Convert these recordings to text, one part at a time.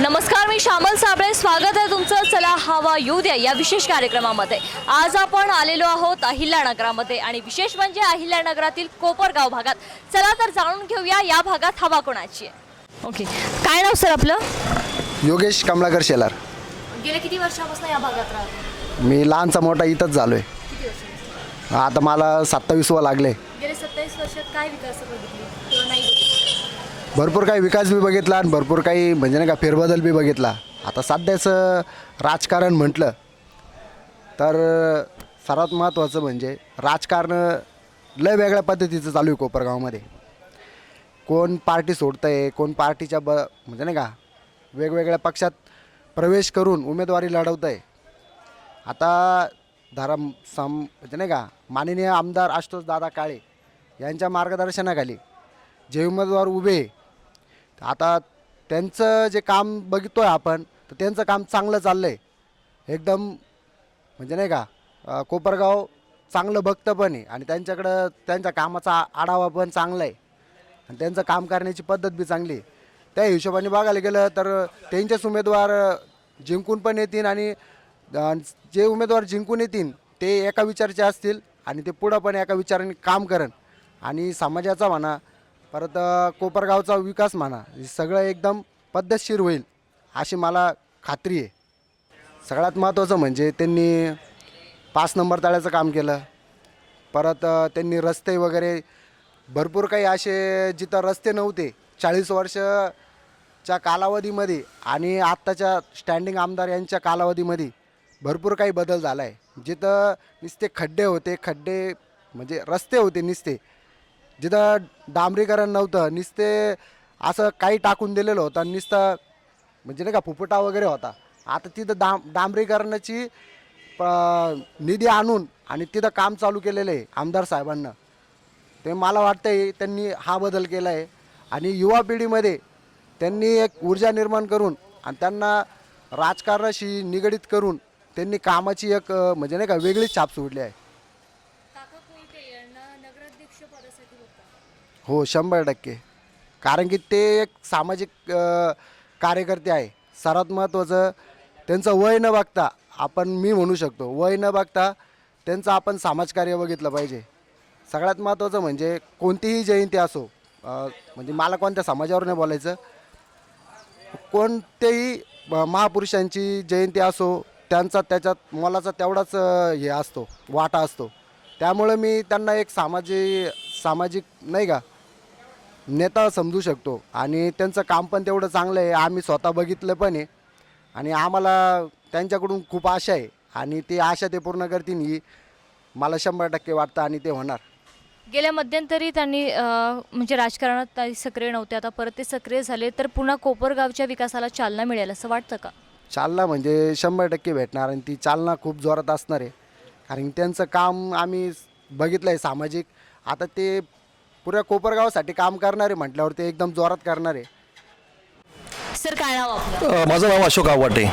नमस्कार मी श्यामल साबळे. स्वागत आहे तुमचं. चला हवा येऊ द्या या विशेष कार्यक्रमामध्ये. आज आपण आलेलो आहोत अहिल्यानगरामध्ये आणि विशेष म्हणजे अहिल्यानगरातील कोपरगाव भागात. चला तर जाणून घेऊया या भागात हवा कोणाची आहे. ओके. काय नाव सर आपलं? योगेश कमलाकर शेलार. गेल्या किती वर्षापासून या भागात राहतो? मी लहानचा मोठा इथंच झालो आहे आता मला सत्तावीसवं लागले. गेले सत्तावीस वर्षात काय विकास बघितले किंवा नाही बघितले? भरपूर काही विकास बी बघितला आणि भरपूर काही म्हणजे नाही का फेरबदल बी बघितला. आता सध्याचं राजकारण म्हटलं तर सर्वात महत्त्वाचं म्हणजे राजकारण लय वेगळ्या पद्धतीचं चालू आहे कोपरगावमध्ये. कोण पार्टी सोडतं आहे कोण पार्टीच्या ब म्हणजे नाही का वेगवेगळ्या पक्षात प्रवेश करून उमेदवारी लढवतं आहे आता धारा सम म्हणजे नाही का माननीय आमदार आशुतोष दादा काळे यांच्या मार्गदर्शनाखाली जे उमेदवार उभे आता त्यांचं जे काम बघतो आहे आपण तर त्यांचं काम चांगलं चाललं आहे एकदम म्हणजे नाही का कोपरगाव चांगलं बघतं पण आहे आणि त्यांच्याकडं त्यांच्या कामाचा आढावा पण चांगला आहे आणि त्यांचं काम करण्याची पद्धत बी चांगली आहे. त्या हिशोबाने बघायला गेलं तर त्यांचेच उमेदवार जिंकून पण येतील आणि जे उमेदवार जिंकून येतील ते एका विचाराचे असतील आणि ते पुढं पण एका विचाराने काम करण आणि समाजाचा म्हणा परत कोपरगावचा विकास म्हणा हे सगळं एकदम पद्धतशीर होईल अशी मला खात्री आहे. सगळ्यात महत्त्वाचं म्हणजे त्यांनी पाच नंबर तळ्याचं काम केलं. परत त्यांनी रस्ते वगैरे भरपूर काही असे जिथं रस्ते नव्हते चाळीस वर्षच्या कालावधीमध्ये आणि आत्ताच्या स्टँडिंग आमदार यांच्या कालावधीमध्ये भरपूर काही बदल झाला आहे जिथं नुसते खड्डे होते खड्डे म्हणजे रस्ते होते नुसते जिथं डांबरीकरण नव्हतं नुसते असं काही टाकून दिलेलं होतं नुसतं म्हणजे नाही का फुफुटा वगैरे होता. आता तिथं डाम डांबरीकरणाची प- निधी आणून आणि तिथं काम चालू केलेलं आहे आमदार साहेबांना. ते मला वाटतंय त्यांनी हा बदल केला आहे आणि युवा पिढीमध्ये त्यांनी एक ऊर्जा निर्माण करून आणि त्यांना राजकारणाशी निगडीत करून त्यांनी कामाची एक म्हणजे नाही का वेगळीच छाप सोडली आहे काका कोणते यांना नगराध्यक्ष पदासाठी बघता हो शंभर टक्के. कारण की ते एक सामाजिक अ, कार्यकर्ते आहे. सर्वात महत्त्वाचं त्यांचं वय न बघता आपण मी म्हणू शकतो वय न बघता त्यांचं आपण समाजकार्य बघितलं पाहिजे. सगळ्यात महत्त्वाचं म्हणजे कोणतीही जयंती असो अ, म्हणजे मला कोणत्या समाजावर नाही बोलायचं. कोणत्याही महापुरुषांची जयंती असो त्यांचा त्याच्यात मोलाचा तेवढाच अ, हे असतो वाटा असतो. त्यामुळे मी त्यांना एक सामाजिक सामाजिक नाही का नेता समजू शकतो. आणि त्यांचं काम पण तेवढं चांगलं आहे. आम्ही स्वतः बघितलं पण आहे. आणि आम्हाला त्यांच्याकडून खूप आशा आहे. आणि ते आशा ते पूर्ण करतील ही मला शंभर टक्के वाटतं आणि ते होणार. गेल्या मध्यंतरी त्यांनी अं, म्हणजे राजकारणात काही सक्रिय नव्हते. आता परत ते सक्रिय झाले तर पुन्हा कोपरगावच्या विकासाला चालना मिळेल असं वाटतं का? चालना म्हणजे शंभर टक्के भेटणार आणि ती चालना खूप जोरात असणार आहे. कारण त्यांचं काम आम्ही बघितलं आहे सामाजिक. आता ते पुऱ्या कोपरगावासाठी काम करणारे म्हटल्यावर ते एकदम जोरात करणार. आहे सर काय नाव आपलं? अ, माझं नाव अशोक आवाटे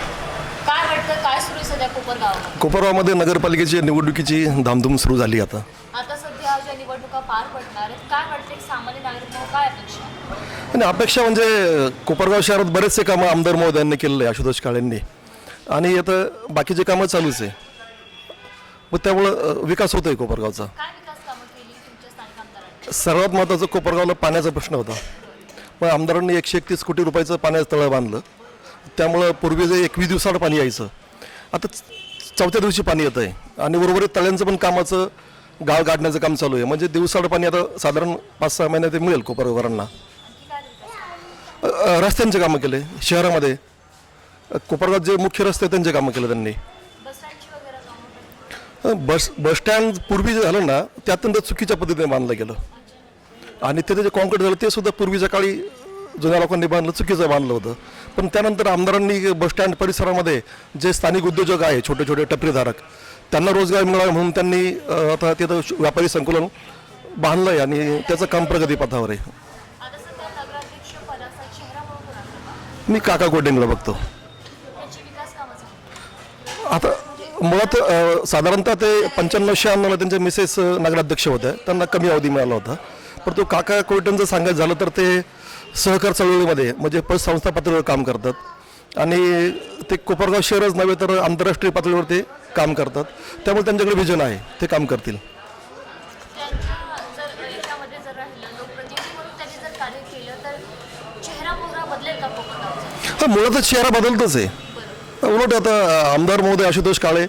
काय वाटतं काय सुरू आहे सध्या कोपरगाव कोपरगावमध्ये नगरपालिकेची निवडणुकीची धामधूम सुरू झाली आता. आता सध्या ज्या निवडणुका पार पडणार आहेत काय वाटतं एक सामान्य नागरिक म्हणून काय अपेक्षा आहे? आणि अपेक्षा म्हणजे कोपरगाव शहरात बरेचसे कामं आमदार महोदयांनी केलेले आहे आशुतोष काळेंनी. आणि आता बाकीचे कामं चालूच आहे. मग त्यामुळं अ, विकास होतो आहे कोपरगावचा. काय विकास कामं केली तुमच्या स्थानिक आमदारांनी सर्वात महत्त्वाचं कोपरगावला पाण्याचा प्रश्न होता. मग आमदारांनी एकशे एकतीस कोटी रुपयाचं पाण्याचं तळं बांधलं. त्यामुळं पूर्वी जे एकवीस दिवसाड पाणी यायचं. आता चौथ्या दिवशी पाणी येतं आहे आणि उर्वरित तळ्यांचं पण कामाचं गाळ गाडण्याचं काम चालू आहे. म्हणजे दिवसाड पाणी आता साधारण पाच सहा महिन्यात ते मिळेल कोपरगावकरांना रस्त्यांचे कामं केले शहरामध्ये. कोपरगाव जे मुख्य रस्ते आहेत त्यांचे कामं केले त्यांनी. बस बस बसस्टँड पूर्वी जे झालं ना ते अत्यंत चुकीच्या पद्धतीने बांधलं गेलं. आणि तिथे जे कॉन्क्रीट झालं ते सुद्धा पूर्वीच्या काळी जुन्या लोकांनी बांधलं चुकीचं बांधलं होतं. पण त्यानंतर आमदारांनी बसस्टँड परिसरामध्ये जे स्थानिक उद्योजक आहे छोटे छोटे टपरीधारक त्यांना रोजगार मिळावा म्हणून त्यांनी आता तिथं व्यापारी संकुलन बांधलं आहे आणि त्याचं काम प्रगतीपथावर आहे? मी काका कोटिंगला बघतो. आता मुळात साधारणतः ते पंच्याण्णव शहाण्णवला त्यांच्या मिसेस नगराध्यक्ष होत्या त्यांना कमी अवधी मिळाला होता. पण तो काका कोविटनचं सांगायचं झालं तर ते सहकार चळवळीमध्ये म्हणजे पतसंस्था पातळीवर काम करतात. आणि ते कोपरगाव शहरच नव्हे तर आंतरराष्ट्रीय पातळीवर ते काम करतात. त्यामुळे त्यांच्याकडे विजन आहे ते काम करतील. तर हा मुळातच चेहरा बदलतच आहे. उलट आता आमदार महोदय आशुतोष काळे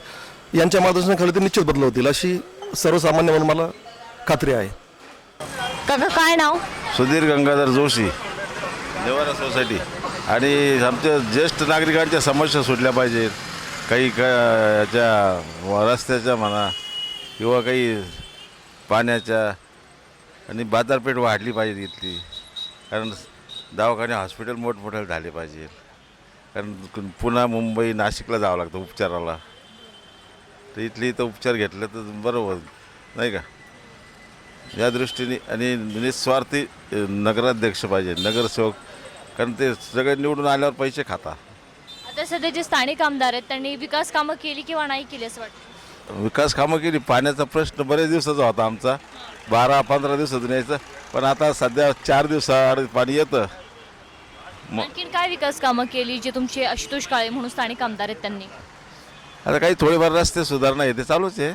यांच्या मार्गदर्शनाखाली ते निश्चित बदलवतील अशी सर्वसामान्य म्हणून मला खात्री आहे. काका काय नाव? सुधीर गंगाधर जोशी. नेवारा सोसायटी. आणि आमच्या ज्येष्ठ नागरिकांच्या समस्या सुटल्या पाहिजेत. काही का याच्या रस्त्याच्या म्हणा किंवा काही पाण्याच्या आणि बाजारपेठ वाढली पाहिजे इथली. कारण दवाखाने हॉस्पिटल मोठमोठे झाले पाहिजे कारण पुन्हा मुंबई नाशिकला जावं लागतं उपचाराला. तर इथली इथं उपचार घेतले तर बरोबर नाही का? या दृष्टीने आणि निस्वार्थी नगराध्यक्ष पाहिजे नगरसेवक. कारण ते सगळे निवडून आल्यावर पैसे खाता. आता सध्या जे स्थानिक आमदार आहेत त्यांनी विकास कामं केली किंवा नाही केली असं वाटतं? विकास कामं केली. पाण्याचा प्रश्न बरेच दिवसाचा होता आमचा. बारा पंधरा दिवसातून यायचं. पण आता सध्या चार दिवसाआड पाणी येतं. आणखीन काय विकास कामं केली जे तुमचे आशुतोष काळे म्हणून स्थानिक आमदार आहेत त्यांनी? आता काही थोडेफार रस्ते सुधारणा आहे ते चालूच आहे.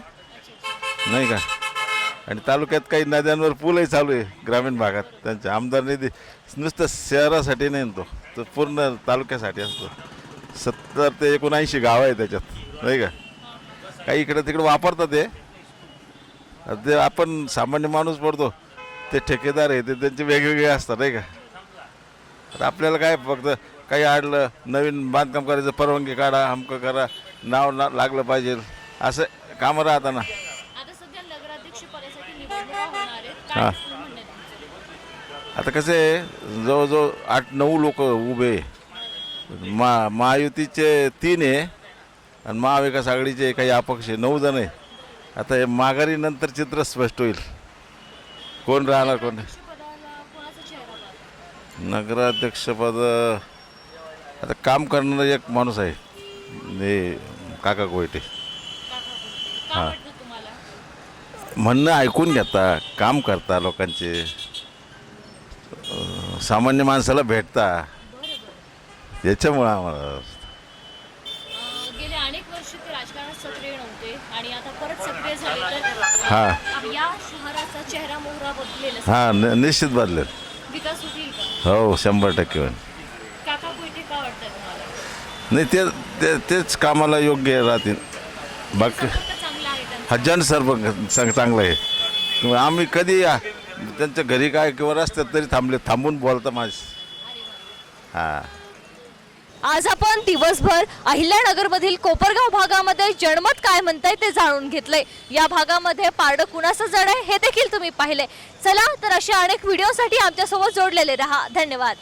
नाही का? आणि तालुक्यात काही नद्यांवर पूलही चालू आहे ग्रामीण भागात. त्यांच्या आमदार निधी नुसतं शहरासाठी नाही तो तो पूर्ण तालुक्यासाठी असतो. सत्तर ते एकोणऐंशी गाव आहे त्याच्यात नाही का? काही इकडं तिकडं वापरतात ते. ते आपण सामान्य माणूस पडतो ते ठेकेदार आहे ते त्यांचे वेगवेगळे असतात नाही का? आता आपल्याला काय फक्त काही आडलं नवीन बांधकाम करायचं परवानगी काढा अमकं करा नाव ना लागलं पाहिजे असं कामं राहताना. हां. आता कसं आहे जवळजवळ आठ नऊ लोक उभे आहे. मा महायुतीचे तीन आहे आणि महाविकास आघाडीचे काही अपक्ष आहे नऊ जण आहे आता हे माघारीनंतर चित्र स्पष्ट होईल. कोण राहणार कोण नगराध्यक्षपद आता काम करणारा एक माणूस आहे. हे काका कोयटे काय वाटतं तुम्हाला म्हणणं ऐकून घेता काम करता लोकांचे. सामान्य माणसाला भेटता. याच्यामुळं आम्हाला अं, गेले अनेक वर्ष ते राजकारणात सक्रिय नव्हते आणि आता परत सक्रिय झाले तर हा. या शहराचा चेहरा मोहरा बदलेल असं हां न निश्चित बदलेल. विकास होतील का? हो शंभर टक्के होईल. काका कोयटे का वाटतं तुम्हाला? नाही ते ते तेच कामाला योग्य राहतील. बाकी चांगला सर्व चांग चांगलं आहे. आम्ही कधी या? त्यांच्या घरी काय किंवा रस्त्यात तरी थांबले थांबून बोलता माझ हां. आज आपण दिवसभर अहिल्यानगरमधील कोपरगाव भागामध्ये जनमत काय म्हणताय ते जाणून घेतलंय. या भागामध्ये पारडं कुणाचं जड आहे हे देखील तुम्ही पाहिले चला तर अशा अनेक व्हिडिओसाठी आमच्यासोबत जोडलेले राहा. धन्यवाद.